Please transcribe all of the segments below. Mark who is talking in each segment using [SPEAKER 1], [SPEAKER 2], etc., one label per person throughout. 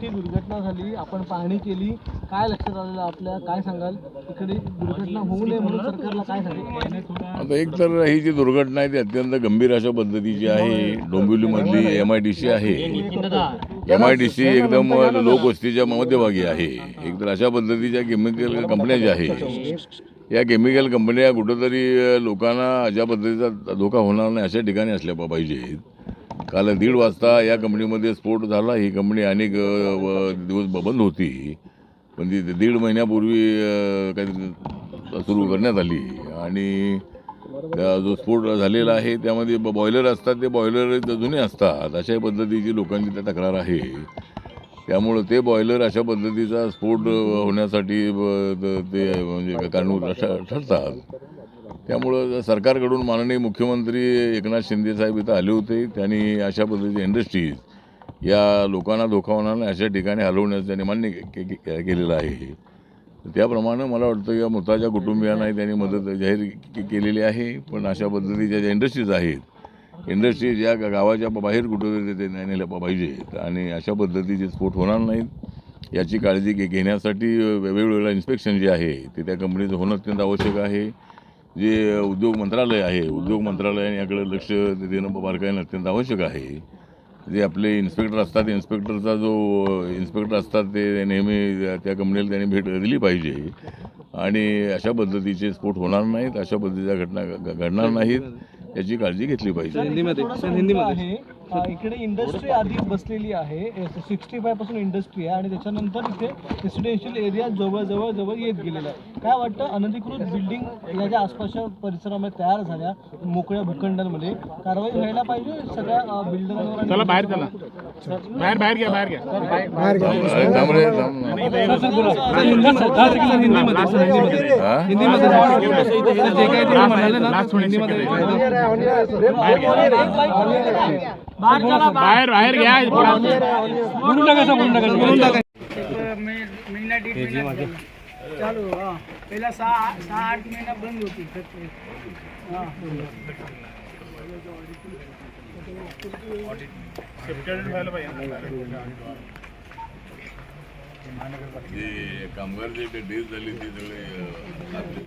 [SPEAKER 1] ती दुर्घटना झाली आपण पाहणी केली. काय लक्षात आलेलं आपल्या? काय सांगाल? इकडे दुर्घटना होऊ नये म्हणून सरकारला काय सांगितलं
[SPEAKER 2] आता एक तर ही जी दुर्घटना आहे ती अत्यंत गंभीर अशा पद्धतीची आहे. डोंबिवलीमधली एम आय डी सी आहे. एम आय डी सी एकदम लोकवस्तीच्या मध्यभागी आहे. एक तर अशा पद्धतीच्या केमिकल कंपन्या ज्या आहेत या केमिकल कंपन्या कुठंतरी लोकांना अशा पद्धतीचा धोका होणार नाही अशा ठिकाणी असल्या पाहिजेत. काल दीड वाजता या कंपनीमध्ये स्फोट झाला. ही कंपनी अनेक दिवस बंद होती. पण ती दीड महिन्यापूर्वी काही सुरू करण्यात आली. आणि त्या जो स्फोट झालेला आहे त्यामध्ये ब- बॉयलर असतात ते बॉयलर जुने असतात. अशा पद्धतीची लोकांची त्या तक्रार आहे. त्यामुळं ते बॉयलर अशा पद्धतीचा स्फोट होण्यासाठी ते म्हणजे कारण ठरतात. त्यामुळं सरकारकडून माननीय मुख्यमंत्री एकनाथ शिंदे साहेब इथं आले होते. त्यांनी अशा पद्धतीचे इंडस्ट्रीज या लोकांना धोका होणार नाही अशा ठिकाणी हलवण्याचं त्यांनी मान्य के- केलेलं आहे त्याप्रमाणे मला वाटतं या मृताच्या कुटुंबियांनाही त्यांनी मदत जाहीर के- केलेली आहे. पण अशा पद्धतीच्या ज्या इंडस्ट्रीज आहेत इंडस्ट्रीज या गावाच्या बाहेर कुठंतरी ते नेल्या पाहिजेत आणि अशा पद्धतीचे स्फोट होणार नाहीत याची काळजी घेण्यासाठी वेगवेगळ्या इन्स्पेक्शन जे आहे ते त्या कंपनीचं होणं अत्यंत आवश्यक आहे. जे उद्योग मंत्रालय आहे उद्योग मंत्रालयाने याकडे लक्ष देणं बारकाईनं अत्यंत आवश्यक आहे. जे आपले इन्स्पेक्टर असतात इन्स्पेक्टरचा जो इन्स्पेक्टर असतात ते नेहमी त्या कंपनीला त्यांनी भेट दिली पाहिजे. आणि अशा पद्धतीचे स्फोट होणार नाहीत अशा पद्धतीच्या घटना घडणार नाहीत याची काळजी घेतली पाहिजे.
[SPEAKER 1] इकडे इंडस्ट्री आधी बसलेली आहे. सिक्स्टी फायपासून इंडस्ट्री आहे. आणि त्याच्यानंतर इथे रेसिडेन्शियल एरिया जवळ जवळ जवळ येत गेलेला आहे. काय वाटतं? अनधिकृत बिल्डिंग या ज्या आसपासच्या परिसरामध्ये तयार झाल्या मोकळ्या भूखंडांमध्ये कारवाई व्हायला पाहिजे सगळ्या बिल्डरांवर चला बाहेर चला.
[SPEAKER 3] बाहेर बाहेर घ्या बाहेर घ्या.
[SPEAKER 2] त्यामुळे
[SPEAKER 3] बाहेर बाहेर घ्या.
[SPEAKER 4] चालू हा पहिला सहा सहा आठ महिना बंद होती फॅक्टरी हा
[SPEAKER 2] जे कामगार जे डेथ झाली ते सगळे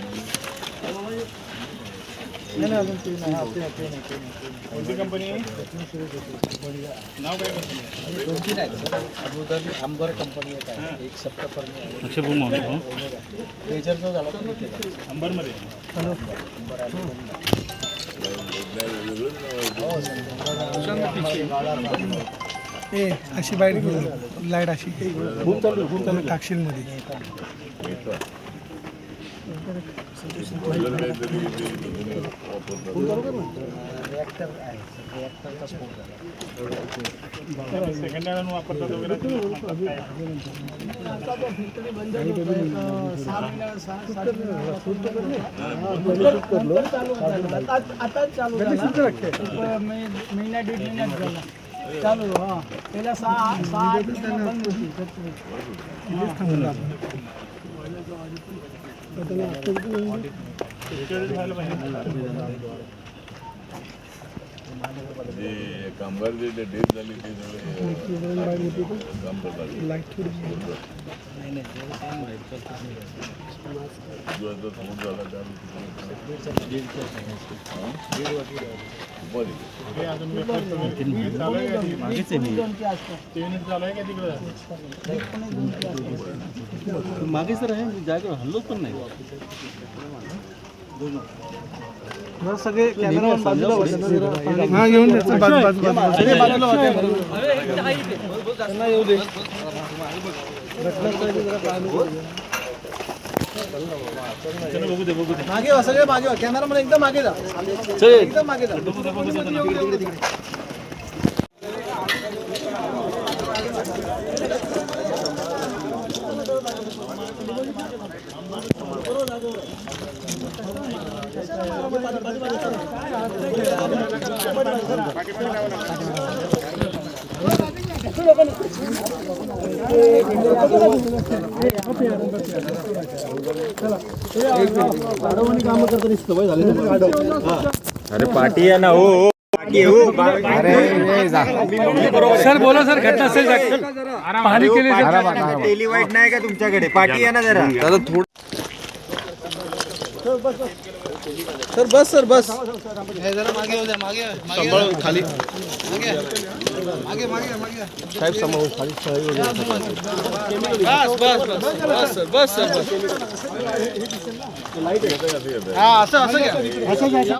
[SPEAKER 2] अ,
[SPEAKER 3] कोणती कंपनी नाव काय कंपनी
[SPEAKER 1] अगोदर आंबर कंपनी एक आहे. एक सप्तपर्णी आहे. झाला
[SPEAKER 3] अंबरमध्ये?
[SPEAKER 5] ए अशी बाईट घेऊन लाइट अशी. टाकशील मध्ये
[SPEAKER 1] रिॲक्टर आहे. रिॲक्टरचा स्फोट
[SPEAKER 4] आता चालू झाला एक महि- महिना दीड महिन्यात झाला चालू हा पहिला सहा सहा आठ महिना बंद होती फॅक्टरी
[SPEAKER 2] जे कामगार जे झाली ते सगळे काम करतात
[SPEAKER 3] लाइट आहे का ते आहे का
[SPEAKER 6] मागे सर आहे जागेवर हल्लोच पण नाही.
[SPEAKER 1] सगळे बाजूला.
[SPEAKER 5] हा बाजू बाजू बाजू.
[SPEAKER 1] सगळे बाजूला होते त्यांना येऊ दे. घटनास्थळी जरा पाहणी करूया.
[SPEAKER 6] बघू दे बघू दे
[SPEAKER 7] मागे वा सगळे मागे वा कॅमेरा मध्ये एकदम मागे जा एकदम मागे जा. सर बोला सर घटना असेल पाहणी केली
[SPEAKER 8] टेली वाईट नाही का तुमच्याकडे पाठी आहे ना जरा.
[SPEAKER 7] सर बस सर बस बस. बस बस. बस सर बस सर बस. हा असं असं घ्या.